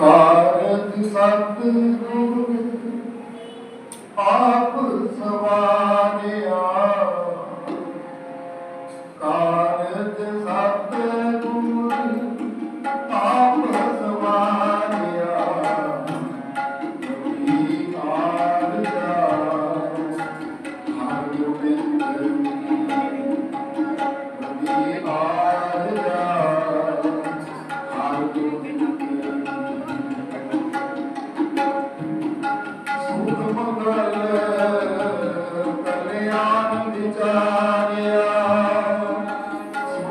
ਕਾਰਜ ਸਤਿਗੁਰ ਆਪ ਸਵਾ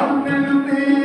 How can you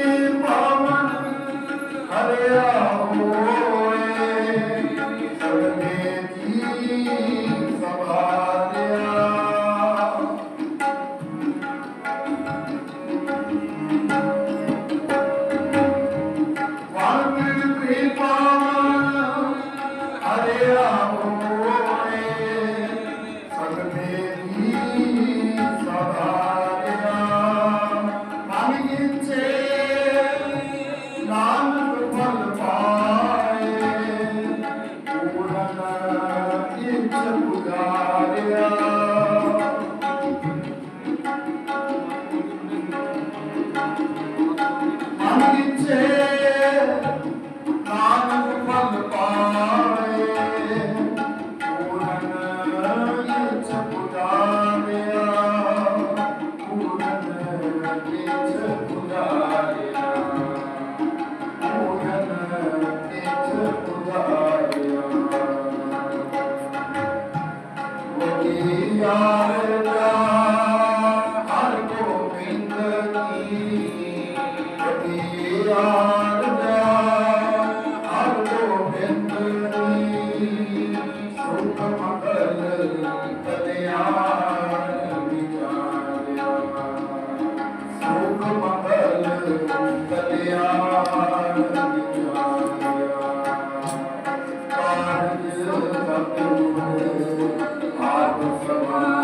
Lord.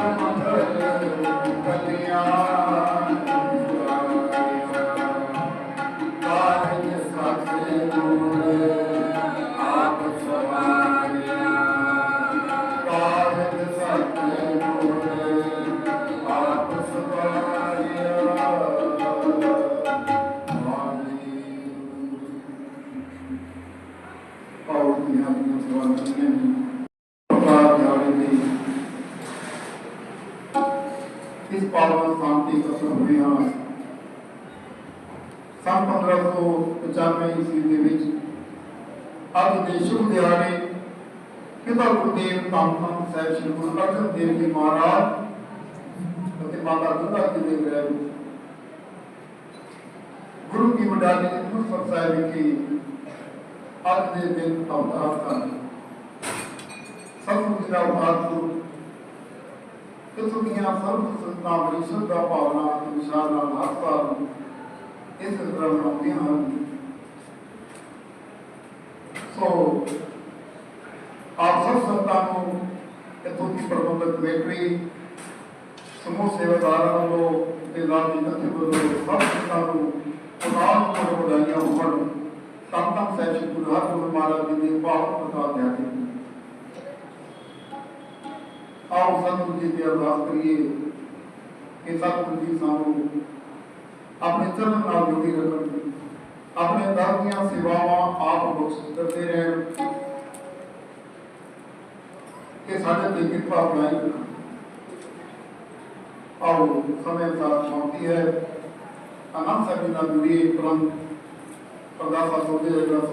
I'm ਇਸ ਪਾਵਨ ਸਥਾਨ ਤੇ ਇਕੱਠੇ ਹੋਏ ਹਾਂ ਸੰਨ 1595 ਈਸਵੀ ਦੇ ਵਿੱਚ ਅੱਜ ਦੇ ਸ਼ੁਭ ਦਿਹਾੜੇ ਪਿਤਾ ਗੁਰਦੇਵ ਧੰਨ ਧੰਨ ਸਾਹਿਬ ਸ੍ਰੀ ਗੁਰੂ ਅਰਜਨ ਦੇਵ ਜੀ ਮਹਾਰਾਜ ਅਤੇ ਮਾਤਾ ਗੰਗਾ ਜੀ ਦੇ ਗ੍ਰਹਿ ਵਿੱਚ। ਗੁਰੂ ਕੀ ਵਡਾਲੀ ਗੁਰਸਰ ਸਾਹਿਬ ਵਿਖੇ ਅੱਜ ਦੇ ਦਿਨ ਅਵਤਾਰ ਕਰਨ ਸਤਿਗੁਰੂ ਜੀ ਦਾ ਅਵਤਾਰ ਪੁਰਬ ਇਥੋਂ ਦੀਆਂ ਸਰਬ ਸੰਤਾਂ ਬੜੀ ਸ਼ਰਧਾ ਭਾਵਨਾ ਅਤੇ ਵਿਸ਼ਾਲ ਨਾਲ ਹਰ ਸਾਲ ਇਸ ਤਰ੍ਹਾਂ ਮਨਾਉਂਦੀਆਂ ਹਨ। ਸੋ, ਆਪ ਸਭ ਸੰਤਾਂ ਨੂੰ ਇਥੋਂ ਦੀ ਪ੍ਰਬੰਧਕ ਕਮੇਟੀ, ਸਮੂਹ ਸੇਵਾਦਾਰਾਂ ਵੱਲੋਂ ਤੇ ਨਾਲ ਦੀ ਜਥੇ ਵੱਲੋਂ ਸਭ ਸੰਤਾਂ ਨੂੰ ਪੁਨਾਨ ਤੋਂ ਵਧਾਈਆਂ ਹੋਣ। ਤਾਂ ਤਾਂ ਸਹਿਬ ਸ੍ਰੀ ਗੁਰੂ ਹਰਗੋਬਿੰਦ ਮਹਾਰਾਜ ਜੀ ਦੇ ਪਾਵਨ ਪ੍ਰਕਾਸ਼ ਦਿਹਾੜੇ ਆਓ ਸਤਿਗੁਰੂ ਜੀ ਦੀ ਅਰਦਾਸ ਕਰੀਏ ਕਿ ਸਤਿਗੁਰੂ ਜੀ ਸਾਨੂੰ ਆਪਣੇ ਚਰਨ ਨਾਲ ਜੋੜੀ ਰੱਖਣ ਆਪਣੇ ਦਰ ਦੀਆਂ ਸੇਵਾਵਾਂ ਆਪ ਬਖਸ਼ ਕਰਦੇ ਰਹਿਣ ਕਿ ਸਾਡੇ ਤੇ ਕਿਰਪਾ ਬਣਾਈ ਰੱਖਣ ਆਓ ਸਮੇਂ ਸਾਥ ਸ਼ਾਂਤੀ ਹੈ ਆਨੰਦ ਸਾਹਿਬ ਨਾਲ ਜੁੜੀਏ ਤੁਰੰਤ ਅਰਦਾਸ ਸੋਦੇ ਜਿਹੜਾ